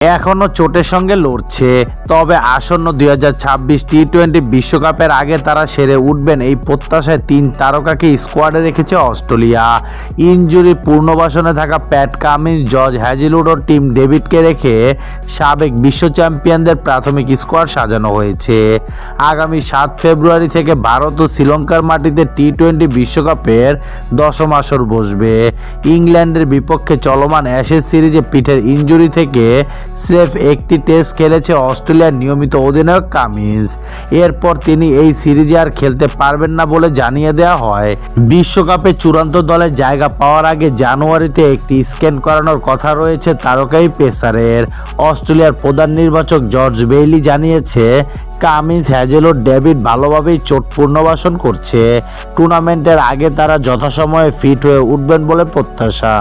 এখনও চোটের সঙ্গে লড়ছে। তবে আসন্ন দুই হাজার টি টোয়েন্টি বিশ্বকাপের আগে তারা সেরে উঠবেন এই প্রত্যাশায় তিন তারকাকে স্কোয়াডে রেখেছে অস্ট্রেলিয়া। ইনজুরি পূর্ণবাসনে থাকা প্যাট কামিন্স, জর্জ হ্যাজিলুড ও টিম ডেভিডকে রেখে সাবেক বিশ্ব চ্যাম্পিয়নদের প্রাথমিক স্কোয়াড সাজানো হয়েছে। আগামী সাত ফেব্রুয়ারি থেকে ভারত ও শ্রীলঙ্কার মাটিতে টি টোয়েন্টি বিশ্বকাপের দশম আসর বসবে। ইংল্যান্ডের বিপক্ষে চলমান অ্যাশেজ সিরিজে পিঠের ইনজুরি থেকে স্রেফ একটি টেস্ট খেলেছে অস্ট্রেলিয়ার নিয়মিত অধিনায়ক কামিন্স। এরপর তিনি এই সিরিজে আর খেলতে পারবেন না বলে জানিয়ে দেওয়া হয়। বিশ্বকাপে চূড়ান্ত দলে জায়গা পাওয়ার আগে জানুয়ারিতে একটি স্ক্যান করানোর কথা রয়েছে তারকাই পেসারের। অস্ট্রেলিয়ার প্রধান নির্বাচক জর্জ বেইলি জানিয়েছে, কামিন্স হ্যাজেল ও ডেভিড ভালোভাবেই চোট পূর্ণবাসন করছে। টুর্নামেন্টের আগে তারা যথাসময়ে ফিট হয়ে উঠবেন বলে প্রত্যাশা।